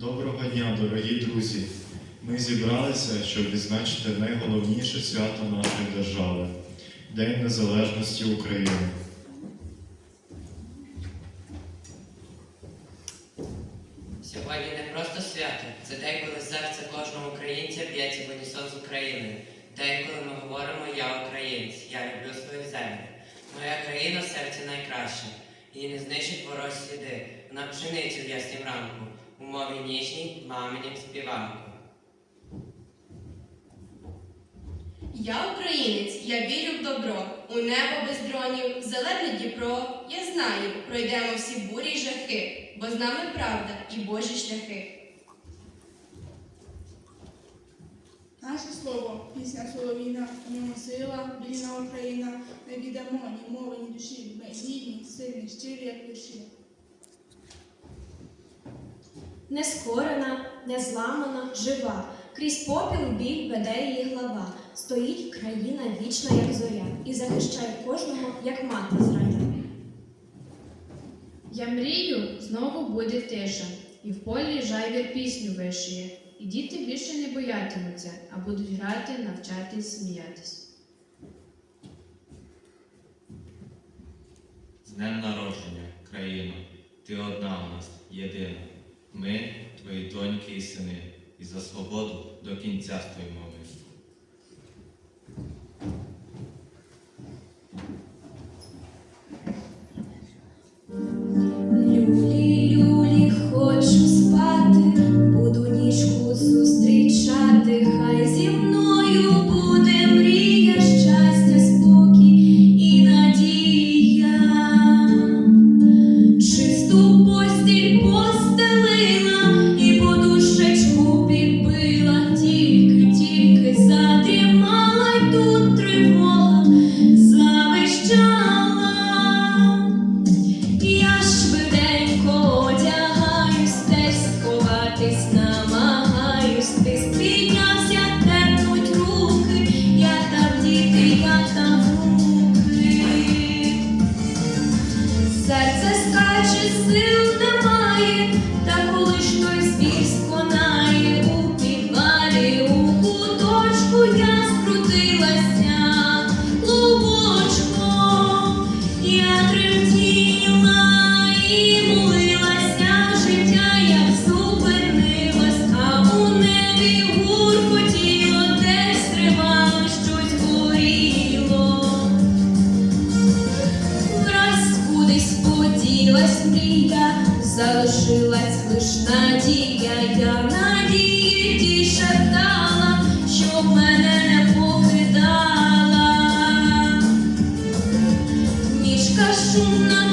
Доброго дня, дорогі друзі! Ми зібралися, щоб відзначити найголовніше свято нашої держави День Незалежності України. Сьогодні не просто свято, це день, коли серце кожного українця б'ється в унісон з Україною. День, коли ми говоримо Я українець, я люблю свою землю. Моя країна в серці найкраща. Її не знищать ворожі сліди. Вона пшениця в яснім ранку, у мові ніжній, маминім співанку. Я українець, я вірю в добро, у небо без дронів, зелене Дніпро. Я знаю, пройдемо всі бурі й жахи, бо з нами правда і Божі шляхи. Наше слово, пісня соловіна, ньому сила, вільна Україна, не віддамо ні мови, ні душі. Ми гідні, сильні, щирі, як душі. Не скорена, не зламана, жива. Крізь попіл біль веде її глава. Стоїть країна вічна, як зоря, і захищає кожного, як мати зрання. Я мрію, знову буде тиша, і в полі жайвір пісню вишиє. І діти більше не боятимуться, а будуть грати, навчатись, сміятись. З днем народження, країно, ти одна у нас, єдина. Ми, твої доньки і сини, і за свободу до кінця стоїмо мрія, залишилась лиш надія, я надії ті шептала, щоб мене не покидала. Ніжка шумна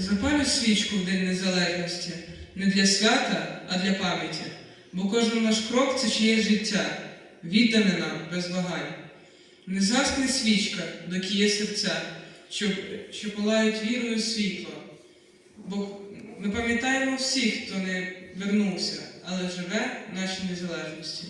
Запалю свічку в День Незалежності не для свята, а для пам'яті, бо кожен наш крок це чиєсь життя, віддане нам без вагань. Не згасне свічка, доки є серця, що, що палають вірою світло. Бо ми пам'ятаємо всіх, хто не вернувся, але живе в нашій незалежності.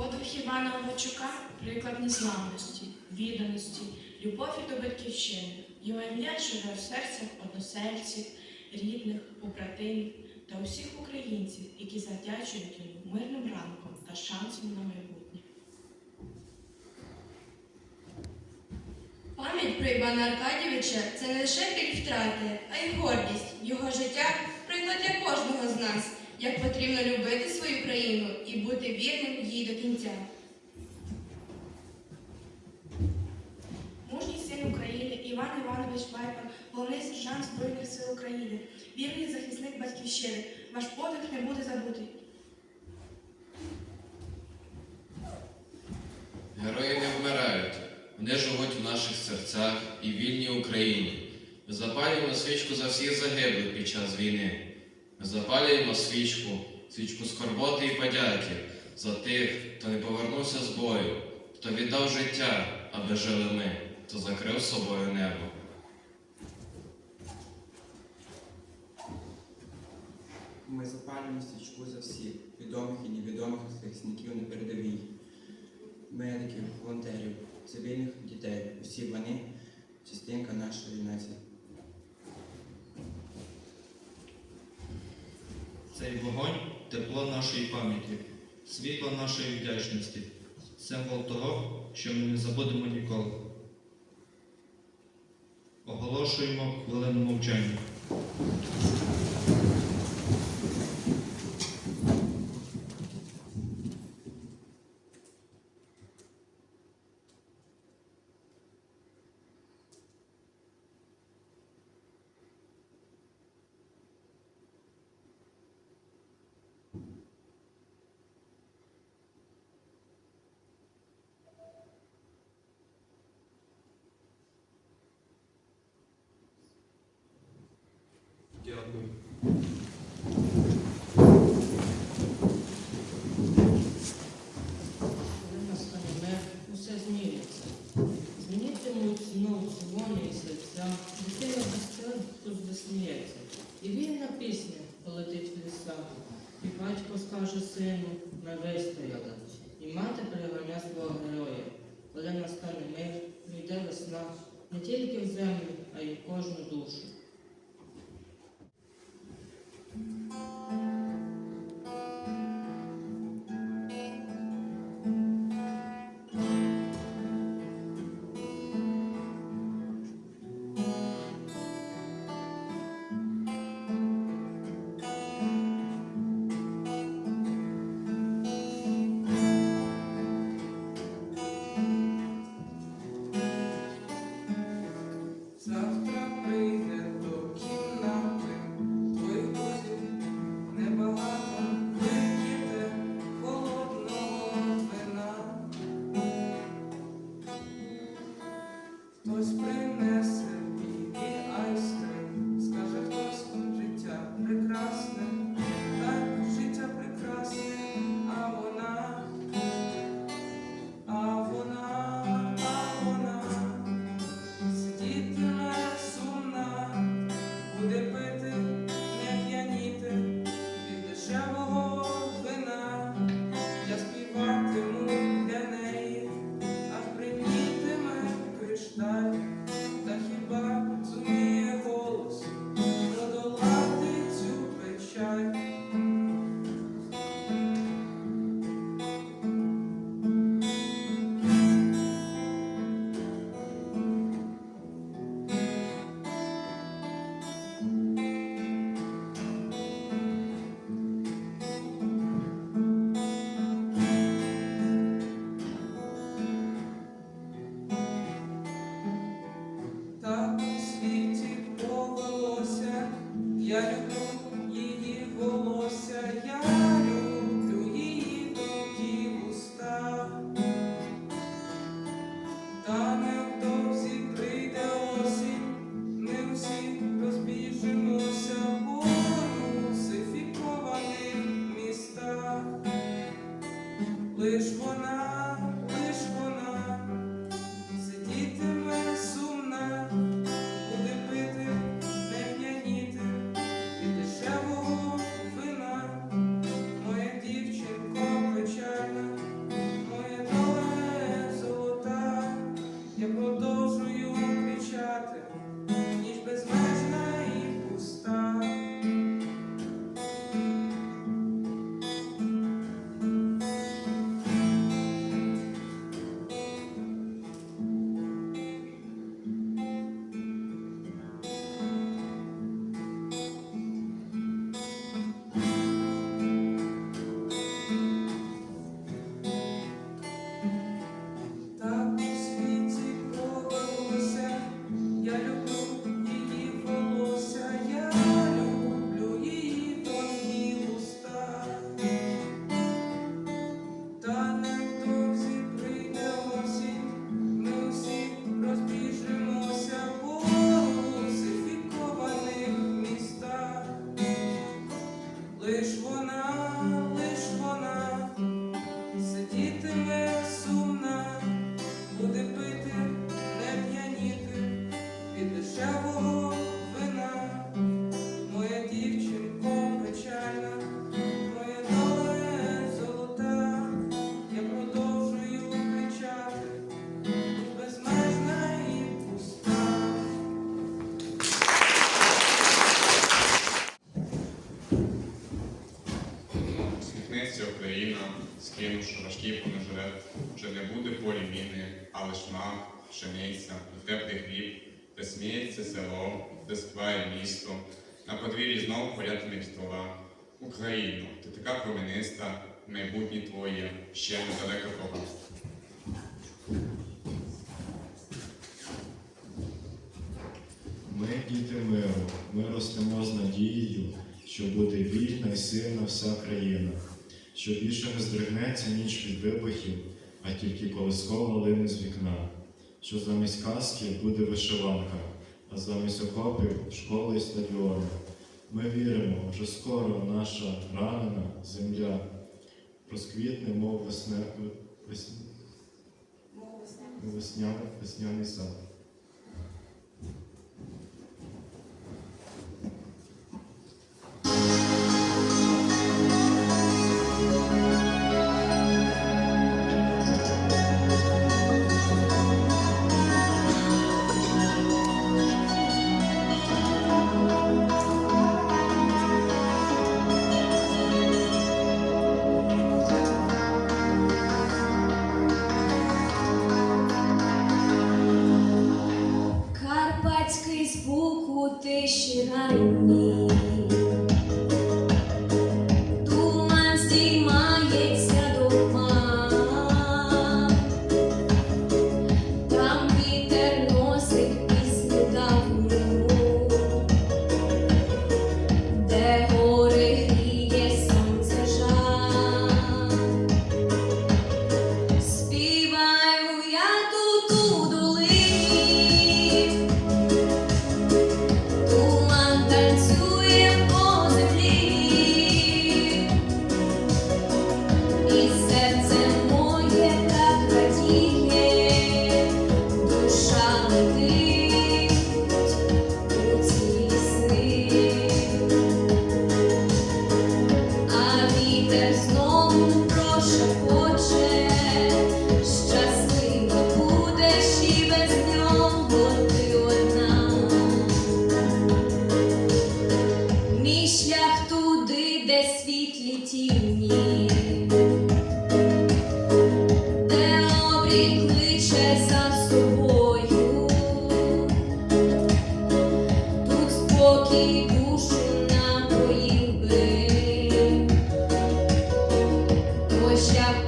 Подвиг Івана Овочука приклад незламності, відданості, любові до батьківщини. Його ім'я живе в серцях односельців, рідних, побратимів та усіх українців, які завдячують йому мирним ранком та шансом на майбутнє. Пам'ять про Івана Аркадійовича це не лише біль втрати, а й гордість. Його життя приклад для кожного з нас як потрібно любити свою країну і бути вірним їй до кінця. Мужній син України Іван Іванович Байпан, головний сержант Збройних сил України, вірний захисник батьківщини. Ваш подвиг не буде забутий. Герої не вмирають, вони живуть в наших серцях і вільній Україні. Ми запалюємо свічку за всіх загиблих під час війни. Запалюємо свічку, свічку скорботи і подяки за тих, хто не повернувся з бою, хто віддав життя, аби жили ми, хто закрив собою небо. Ми запалюємо свічку за всіх відомих і невідомих захисників на передовій, медиків, волонтерів, цивільних дітей. Усі вони частинка нашої нації. Цей вогонь тепло нашої пам'яті, світло нашої вдячності, символ того, що ми не забудемо ніколи. Оголошуємо хвилину мовчання. Дякую. Коли настане мир, усе зміниться. Змінитимуть знову дзвони і вільна пісня полетить в лісах, і батько скаже сину, ми вистояли. І мати переганя свого героя. Коли настане мир, прийде весна не тільки в землю, а й в кожну душу. Thank. що буде вільна і сильна вся країна, що більше не здригнеться ніч від вибухів, а тільки колискова лини з вікна, що замість казки буде вишиванка, а замість окопів школи і стадіони. Ми віримо, вже скоро наша ранена земля розквітне, мов весне... весня... весня... весняний сад.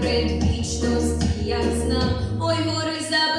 предвічності, як знам, ой, гори за.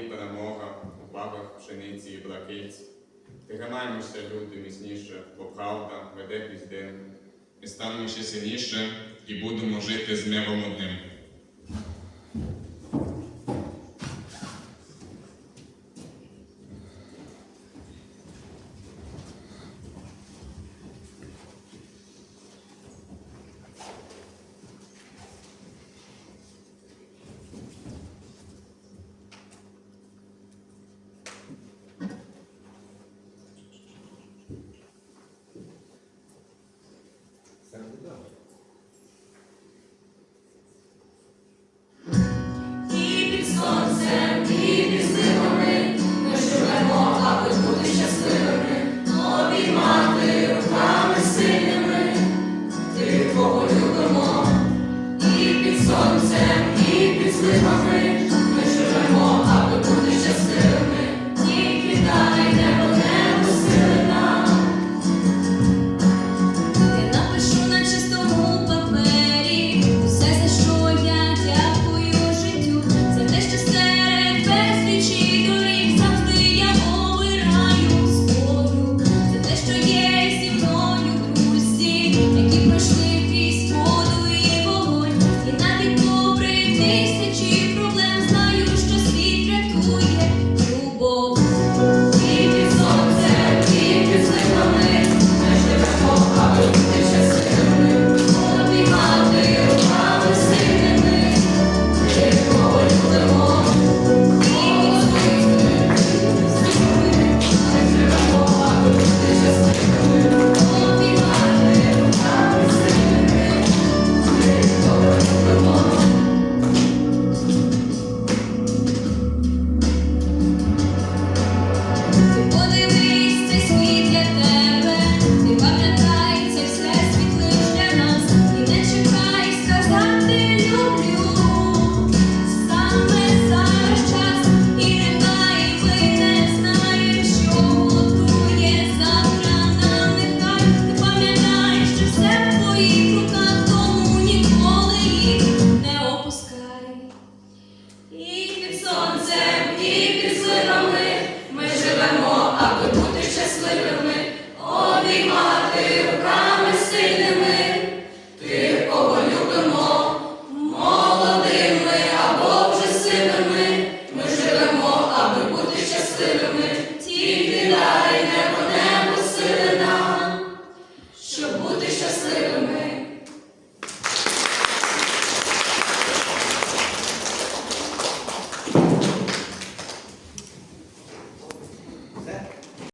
Перемога, у бабах пшениці і блакиць. ганаємося, люди, міцніше, бо правда веде крізь. Ми станемо ще сильніше і будемо жити з миром одним.